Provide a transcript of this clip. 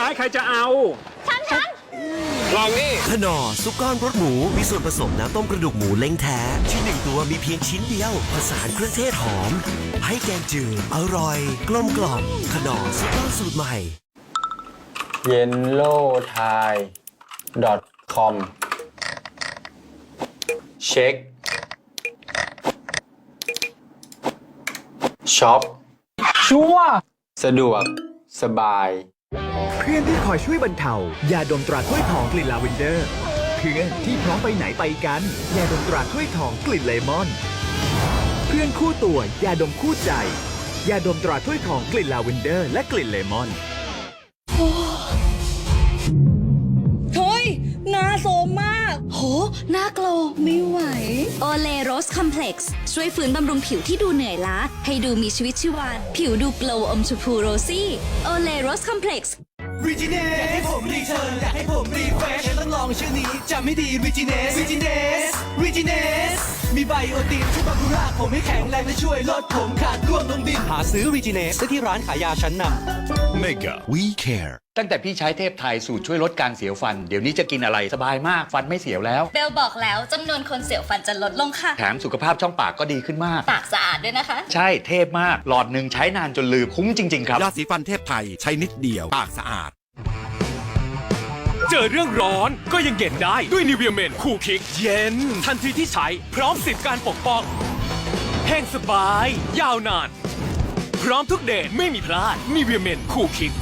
ท้ายใครจะเอา ฉันฉันลองนี่ขนอซุปก้อนรสหมู มีส่วนผสมน้ำต้มกระดูกหมูเล้งแท้ ที่หนึ่งตัวมีเพียงชิ้นเดียวผสานเครื่องเทศหอม ให้แกงจืดอร่อย กลมกล่อมขนอซุปก้อนสูตรใหม่ yellowthai.com เช็คช็อปชัวสะดวก สบาย เพื่อนที่คอยช่วยบรรเทายาดมตราถ้วยทองกลิ่นลาเวนเดอร์เพื่อนที่พร้อมไปไหนไปกันยาดมตราถ้วยทองกลิ่นเลมอน เพื่อนคู่ตัวยาดมคู่ใจ ยาดมตราถ้วยทองกลิ่นลาเวนเดอร์ และกลิ่นเลมอน โห หน้าโกลวไม่ไหว โอเลโรสคอมเพล็กซ์ช่วยฟื้นบำรุงผิวที่ดูเหนื่อยล้า ให้ดูมีชีวิตชีวา ผิวดูโกลวอมชมพูโรซี่โอเลโรสคอมเพล็กซ์วิจิเนสอยากให้ผมรีเทิร์นอยากให้ผมรีเฟรชต้องลองชื่อนี้จำไม่ดีวิจิเนสวิจิเนสวิจิเนสมีไบโอตินช่วยบำรุงรากผมให้แข็งแรงและช่วยลดผมขาดร่วงลงดินหาซื้อวิจิเนสได้ที่ร้านขายยาชั้นนำ Mega We Care ตั้งแต่พี่ใช้เทพไทยสูตรช่วยลดการเสียวฟัน เดี๋ยวนี้จะกินอะไรสบายมากฟันไม่เสียวแล้ว เบลบอกแล้วจำนวนคนเสียวฟันจะลดลงค่ะ แถมสุขภาพช่องปากก็ดีขึ้นมาก ปากสะอาดด้วยนะคะ ใช่เทพมาก หลอดหนึ่งใช้นานจนลืมคุ้มจริง ๆ ครับ ยาสีฟันเทพไทยใช้นิดเดียว ปากสะอาด เจอเรื่องร้อนก็ยังเย็นได้ด้วยนิเวียเมนคูคิกเย็น ทันทีที่ใช้พร้อมสิทธิ์การปกป้องแห้งสบาย ยาวนาน พร้อมทุกเดทไม่มีพลาด มีเวียเมนคู่คิด